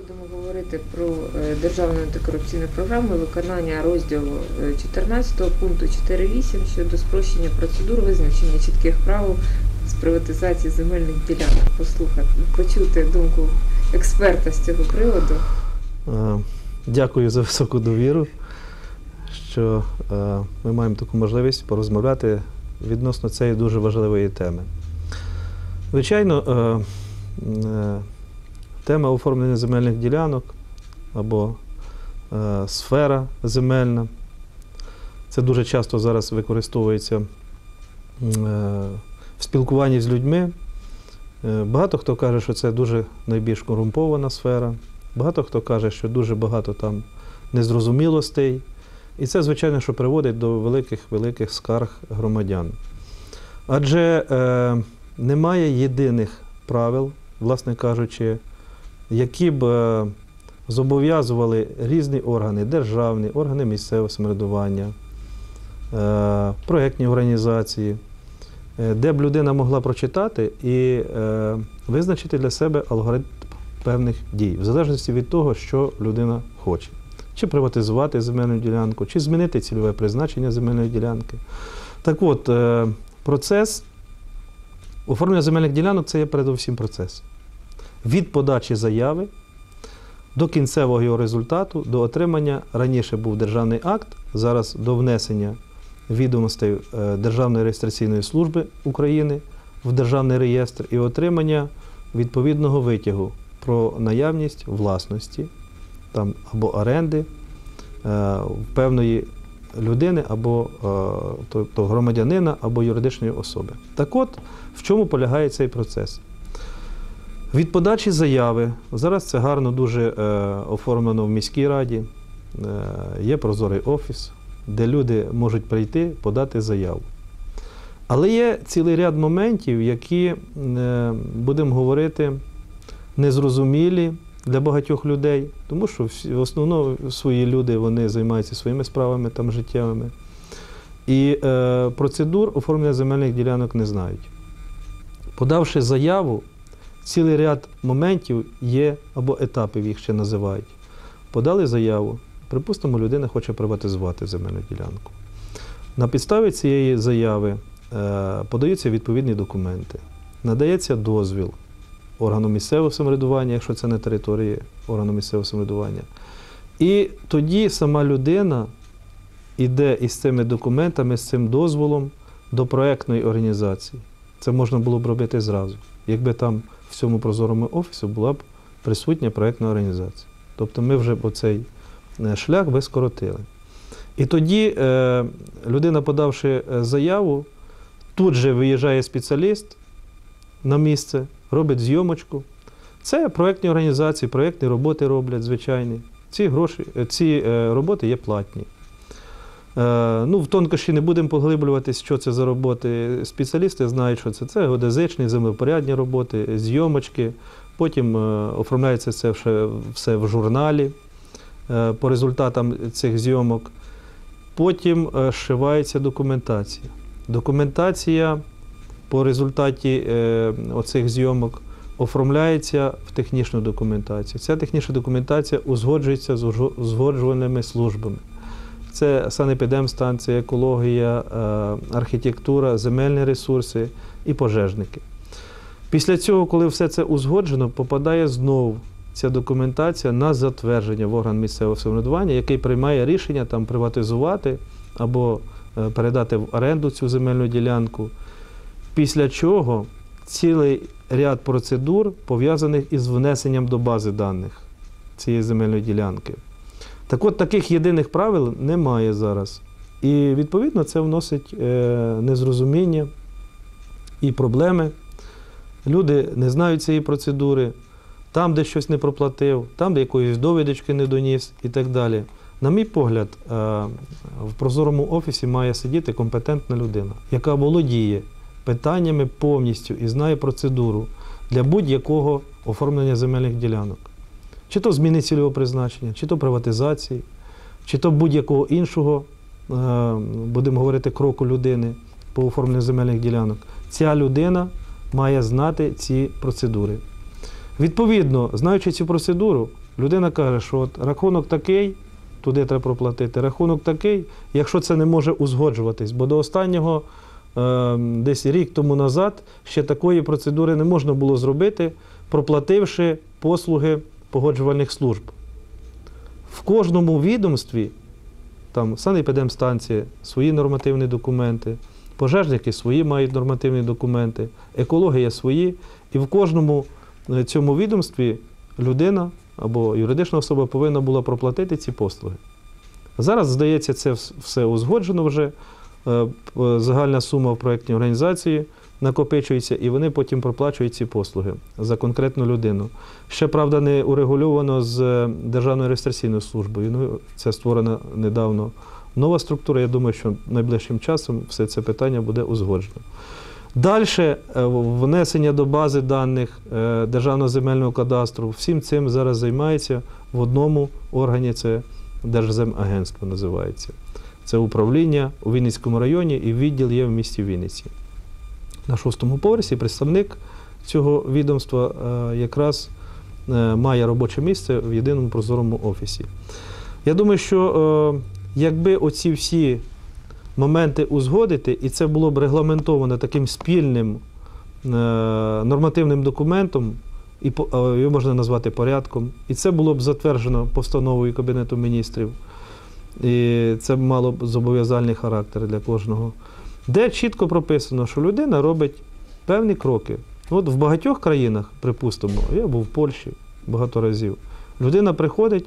Будемо говорити про е, державну антикорупційну програму виконання розділу е, 14 пункту 4.8 щодо спрощення процедур визначення чітких правил з приватизації земельних ділянок. Послухати, почути думку експерта з цього приводу. Е, Дякую за високу довіру, що е, ми маємо таку можливість порозмовляти відносно цієї дуже важливої теми. Звичайно, е, е, тема оформлення земельних ділянок або е, сфера земельна. Це дуже часто зараз використовується е, в спілкуванні з людьми. Е, Багато хто каже, що це дуже найбільш корумпована сфера. Багато хто каже, що дуже багато там незрозумілостей. І це, звичайно, що приводить до великих-великих скарг громадян. Адже е, немає єдиних правил, власне кажучи, які б е, зобов'язували різні органи, державні, органи місцевого самоврядування, е, проєктні організації, е, де б людина могла прочитати і визначити для себе алгоритм певних дій, в залежності від того, що людина хоче. Чи приватизувати земельну ділянку, чи змінити цільове призначення земельної ділянки. Так от, процес оформлення земельних ділянок це є передусім процес. Від подачі заяви до кінцевого його результату, до отримання раніше був державний акт, зараз до внесення відомостей е, Державної реєстраційної служби України в державний реєстр і отримання відповідного витягу про наявність власності там, або оренди е, певної людини або тобто громадянина або юридичної особи. Так от, в чому полягає цей процес? Від подачі заяви, зараз це гарно дуже е, оформлено в міській раді, е, є прозорий офіс, де люди можуть прийти подати заяву. Але є цілий ряд моментів, які, е, будемо говорити, незрозумілі для багатьох людей, тому що в основному свої люди вони займаються своїми справами там життєвими. І е, процедур оформлення земельних ділянок не знають. Подавши заяву, цілий ряд моментів є або етапів їх ще називають. Подали заяву, припустимо, людина хоче приватизувати земельну ділянку. На підставі цієї заяви е, подаються відповідні документи, надається дозвіл органу місцевого самоврядування, якщо це на території органу місцевого самоврядування. І тоді сама людина йде із цими документами, з цим дозволом до проектної організації. Це можна було б робити зразу, якби там в цьому прозорому офісі була б присутня проектна організація. Тобто ми вже оцей е, шлях би скоротили. І тоді е, людина, подавши е, заяву, тут же виїжджає спеціаліст на місце, робить зйомочку. Це проєктні організації, проєктні роботи роблять звичайні. Ці гроші, ці роботи є платні. Е, Ну, в тонкощі не будемо поглиблюватись, що це за роботи. Спеціалісти знають, що це. Це геодезичні, землепорядні роботи, зйомочки. Потім е, оформляється це все, в журналі е, по результатам цих зйомок. Потім зшивається документація. Документація по результаті оцих зйомок оформляється в технічну документацію. Ця технічна документація узгоджується з узго- узгоджувальними службами. Це санепідемстанція, екологія, е, архітектура, земельні ресурси і пожежники. Після цього, коли все це узгоджено, попадає знову ця документація на затвердження в орган місцевого самоврядування, який приймає рішення там приватизувати або е, передати в оренду цю земельну ділянку. Після чого цілий ряд процедур пов'язаних із внесенням до бази даних цієї земельної ділянки. Так от таких єдиних правил немає зараз. І відповідно це вносить е, незрозуміння і проблеми. Люди не знають цієї процедури, там, де щось не проплатив, там, де якоїсь довідочки не доніс і так далі. На мій погляд, е, в прозорому офісі має сидіти компетентна людина, яка володіє питаннями повністю і знає процедуру для будь-якого оформлення земельних ділянок. Чи то зміни цільового призначення, чи то приватизації, чи то будь-якого іншого, е, будемо говорити, кроку людини по оформленню земельних ділянок. Ця людина має знати ці процедури. Відповідно, знаючи цю процедуру, Людина каже, що от рахунок такий, туди треба проплатити, рахунок такий, якщо це не може узгоджуватись, бо до останнього е, десь рік тому назад ще такої процедури не можна було зробити, проплативши послуги погоджувальних служб. В кожному відомстві, там санепідемстанція, свої нормативні документи, пожежники свої мають нормативні документи, екологія свої, і в кожному е, цьому відомстві людина або юридична особа повинна була проплатити ці послуги. Зараз, здається, це все узгоджено вже. Е, Загальна сума в проєктній організації накопичується, і вони потім проплачують ці послуги за конкретну людину. Ще, правда, не урегульовано з е, Державною реєстраційною службою. Ну, це створена недавно нова структура. Я думаю, що найближчим часом все це питання буде узгоджено. Далі внесення до бази даних е, Державного земельного кадастру. Всім цим зараз займається в одному органі, це Держземагентство називається. Це управління у Вінницькому районі і відділ є в місті Вінниці. На шостому поверсі представник цього відомства е, якраз е, має робоче місце в єдиному прозорому офісі. Я думаю, що е, якби оці всі моменти узгодити, і це було б регламентовано таким спільним нормативним документом, і його можна назвати порядком, і це було б затверджено постановою Кабінету міністрів. І це мало б зобов'язальний характер для кожного, де чітко прописано, що людина робить певні кроки. От в багатьох країнах, припустимо, я був в Польщі багато разів. Людина приходить,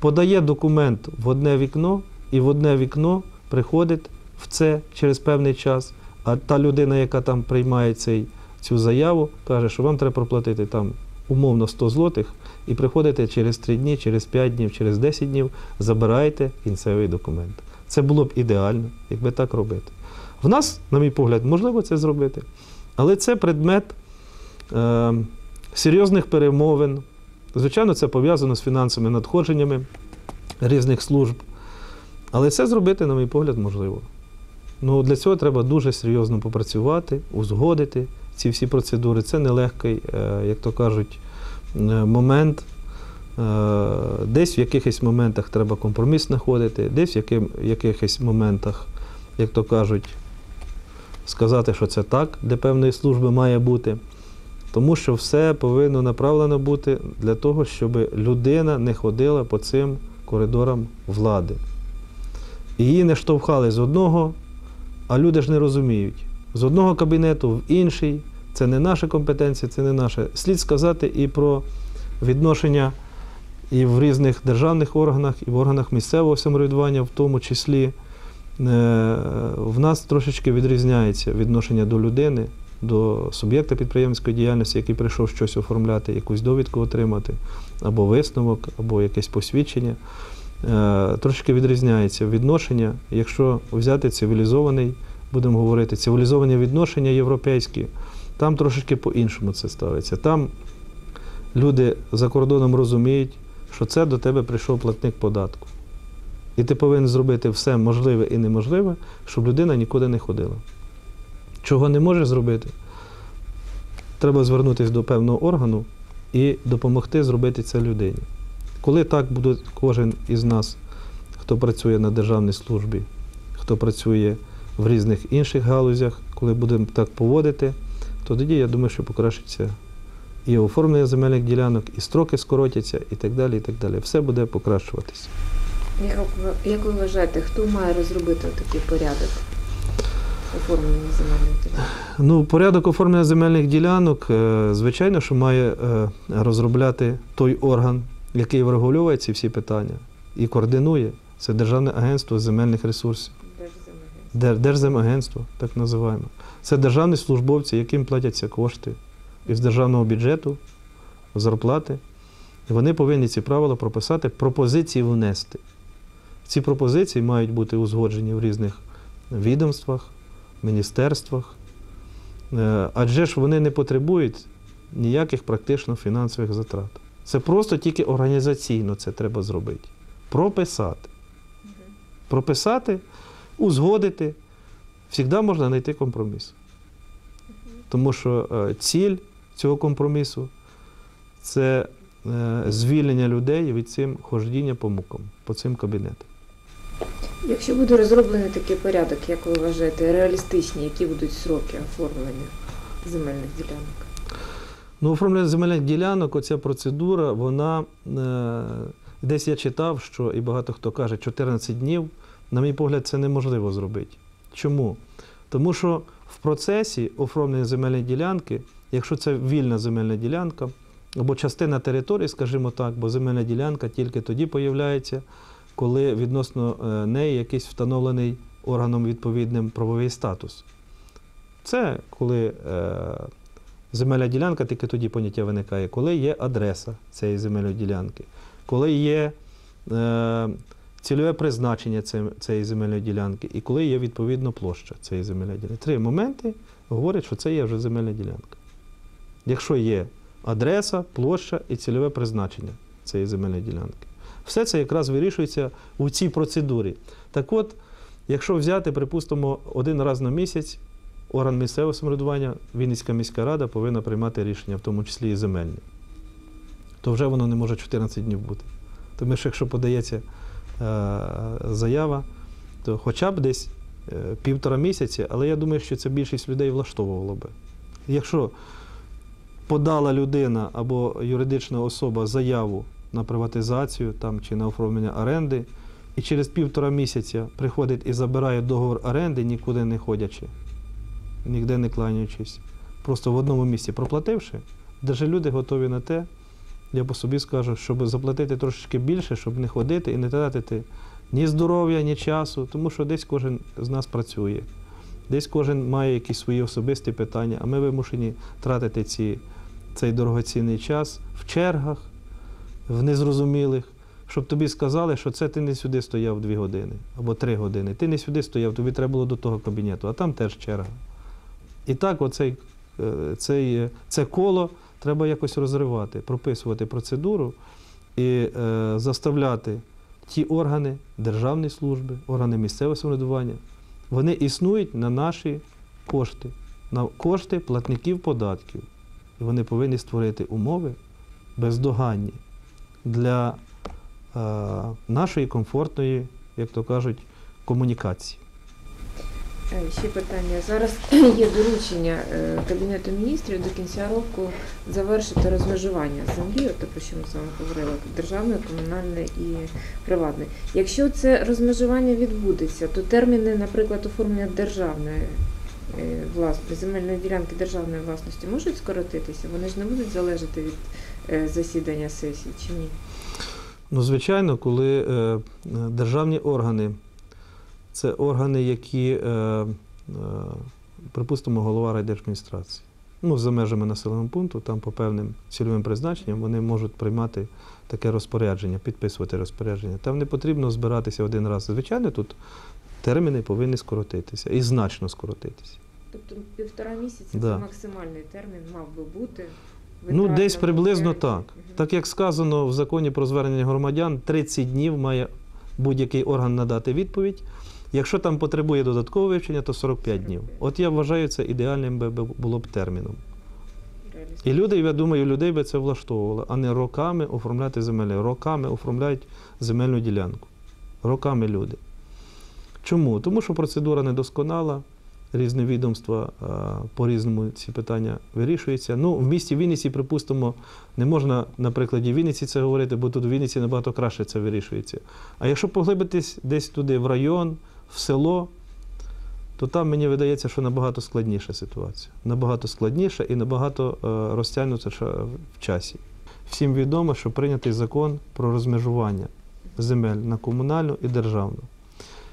подає документ в одне вікно, і в одне вікно приходить в це через певний час. А та людина, яка там приймає цей, цю заяву, каже, що вам треба проплатити там умовно 100 злотих, і приходите через 3 дні, через 5 днів, через 10 днів, забираєте кінцевий документ. Це було б ідеально, якби так робити. В нас, на мій погляд, можливо це зробити, але це предмет е, серйозних перемовин. Звичайно, це пов'язано з фінансовими надходженнями різних служб. Але це зробити, на мій погляд, можливо. Ну, для цього треба дуже серйозно попрацювати, узгодити ці всі процедури. Це нелегкий, е, як то кажуть, е, момент. Е, Десь в якихось моментах треба компроміс знаходити, десь в якихось моментах, як то кажуть, сказати, що це так, де певної служби має бути. Тому що все повинно направлено бути для того, щоб людина не ходила по цим коридорам влади. Її не штовхали з одного, а люди ж не розуміють. З одного кабінету в інший. Це не наша компетенція, це не наше. Слід сказати і про відношення і в різних державних органах, і в органах місцевого самоврядування, в тому числі. Е, В нас трошечки відрізняється відношення до людини, до суб'єкта підприємницької діяльності, який прийшов щось оформляти, якусь довідку отримати, або висновок, або якесь посвідчення. Е, Трошки відрізняється відношення, якщо взяти цивілізований, будемо говорити, цивілізовані відношення європейські, там трошечки по-іншому це ставиться. Там люди за кордоном розуміють, що це до тебе прийшов платник податку. І ти повинен зробити все можливе і неможливе, щоб людина нікуди не ходила. Чого не можеш зробити, треба звернутися до певного органу і допомогти зробити це людині. Коли так буде кожен із нас, хто працює на державній службі, хто працює в різних інших галузях, коли будемо так поводити, то тоді я думаю, що покращиться і оформлення земельних ділянок, і строки скоротяться, і так далі. і так далі. Все буде покращуватися. Як ви, як ви вважаєте, хто має розробити такий порядок оформлення земельних ділянок? Ну, порядок оформлення земельних ділянок, е, звичайно, що має е, розробляти той орган, який врегульовує ці всі питання і координує. Це Державне агентство земельних ресурсів. Держземагентства? Дер- Держземагентство, так називаємо. Це державні службовці, яким платяться кошти із державного бюджету, зарплати. Вони повинні ці правила прописати, пропозиції внести. Ці пропозиції мають бути узгоджені в різних відомствах, міністерствах. Е, Адже ж вони не потребують ніяких практично фінансових затрат. Це просто тільки організаційно це треба зробити. Прописати. Прописати, узгодити. Завжди можна знайти компроміс. Тому що е, ціль цього компромісу це е, звільнення людей від цим хождіння по мукам, по цим кабінетам. Якщо буде розроблений такий порядок, як ви вважаєте, реалістичні, які будуть сроки оформлення земельних ділянок? Ну, оформлення земельних ділянок, оця процедура, вона е, десь я читав, що і багато хто каже, 14 днів, на мій погляд, це неможливо зробити. Чому? Тому що в процесі оформлення земельної ділянки, якщо це вільна земельна ділянка, або частина території, скажімо так, бо земельна ділянка тільки тоді появляється, коли відносно е, неї якийсь встановлений органом відповідним правовий статус. Це коли е, земельна ділянка, тільки тоді поняття виникає, коли є адреса цієї земельної ділянки, коли є е, цільове призначення цієї земельної ділянки і коли є відповідно площа цієї земельної ділянки. Три моменти говорять, що це є вже земельна ділянка. Якщо є адреса, площа і цільове призначення цієї земельної ділянки. Все це якраз вирішується у цій процедурі. Так от, якщо взяти, припустимо, один раз на місяць, орган місцевого самоврядування, Вінницька міська рада повинна приймати рішення, в тому числі і земельні, то вже воно не може 14 днів бути. Тому що якщо подається е, заява, то хоча б десь е, півтора місяці, але я думаю, що це більшість людей влаштовувало би. Якщо подала людина або юридична особа заяву на приватизацію там, чи на оформлення оренди, і через півтора місяця приходить і забирає договор оренди, нікуди не ходячи, ніде не кланяючись, просто в одному місці проплативши, даже люди готові на те, я по собі скажу, щоб заплатити трошечки більше, щоб не ходити і не тратити ні здоров'я, ні часу, тому що десь кожен з нас працює. Десь кожен має якісь свої особисті питання, а ми вимушені тратити ці, цей дорогоцінний час в чергах, в незрозумілих, щоб тобі сказали, що це ти не сюди стояв дві години або три години. Ти не сюди стояв, тобі треба було до того кабінету, а там теж черга. І так, оцей, е, цей, е, це коло треба якось розривати, прописувати процедуру і е, заставляти ті органи державної служби, органи місцевого самоврядування, вони існують на наші кошти, на кошти платників податків. І вони повинні створити умови бездоганні для е, нашої комфортної, як то кажуть, комунікації. Е, Ще питання. Зараз є доручення е, Кабінету міністрів до кінця року завершити розмежування землі, от про що ми з вами говорили, державне, комунальне і приватне. Якщо це розмежування відбудеться, то терміни, наприклад, оформлення державної е, власності, земельної ділянки державної власності можуть скоротитися? Вони ж не будуть залежати від засідання сесії чи ні? Ну, звичайно, коли е, е, державні органи, це органи, які, е, е, припустимо, голова райдержадміністрації, ну, за межами населеного пункту, там по певним цільовим призначенням вони можуть приймати таке розпорядження, підписувати розпорядження. Там не потрібно збиратися один раз. Звичайно, тут терміни повинні скоротитися і значно скоротитися. Тобто півтора місяці Да. це максимальний термін мав би бути. Ну, десь приблизно так. Так як сказано в законі про звернення громадян, 30 днів має будь-який орган надати відповідь. Якщо там потребує додаткового вивчення, то 45 днів. От я вважаю, це ідеальним би було б терміном. І люди, я думаю, людей би це влаштовувало, а не роками оформляти землю. Роками оформляють земельну ділянку. Роками люди. Чому? Тому що процедура недосконала, різні відомства по-різному ці питання вирішуються. Ну, в місті Вінниці, припустимо, не можна на прикладі Вінниці це говорити, бо тут в Вінниці набагато краще це вирішується. А якщо поглибитись десь туди, в район, в село, то там мені видається, що набагато складніша ситуація. Набагато складніша і набагато е, розтягнута в часі. Всім відомо, що прийнятий закон про розмежування земель на комунальну і державну.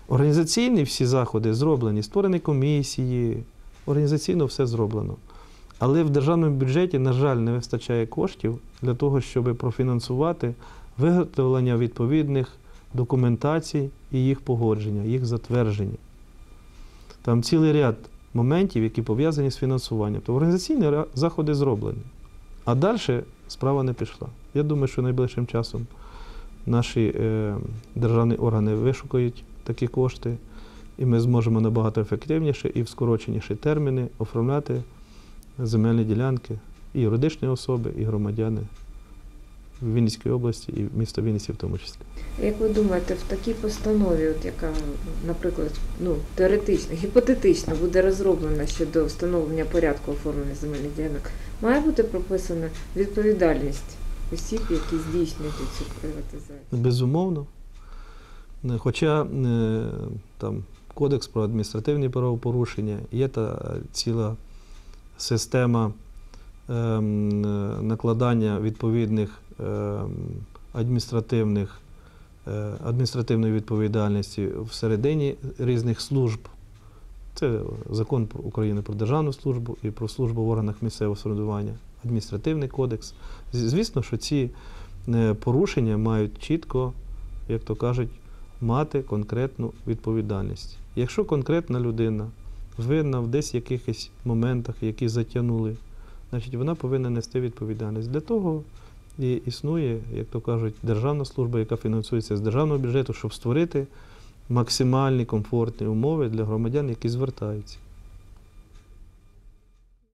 Організаційні всі заходи зроблені, створені комісії, організаційно все зроблено. Але в державному бюджеті, на жаль, не вистачає коштів для того, щоб профінансувати виготовлення відповідних документацій і їх погодження, їх затвердження. Там цілий ряд моментів, які пов'язані з фінансуванням. То організаційні заходи зроблені. А далі справа не пішла. Я думаю, що найближчим часом наші е, державні органи вишукають такі кошти, і ми зможемо набагато ефективніше і в скороченіші терміни оформляти земельні ділянки і юридичні особи, і громадяни в Вінницькій області і місто Вінниці в тому числі. Як ви думаєте, в такій постанові, от яка, наприклад, ну теоретично, гіпотетично буде розроблена щодо встановлення порядку оформлення земельних ділянок, має бути прописана відповідальність осіб, які здійснюють цю приватизацію? Безумовно. Е, Хоча е, там Кодекс про адміністративні правопорушення, є та ціла система ем, накладання відповідних ем, адміністративних, е, адміністративної відповідальності всередині різних служб. Це закон України про державну службу і про службу в органах місцевого самоврядування, адміністративний кодекс. Звісно, що ці порушення мають чітко, як то кажуть, мати конкретну відповідальність. Якщо конкретна людина винна в десь якихось моментах, які затягнули, значить вона повинна нести відповідальність. Для того і існує, як то кажуть, державна служба, яка фінансується з державного бюджету, щоб створити максимальні комфортні умови для громадян, які звертаються.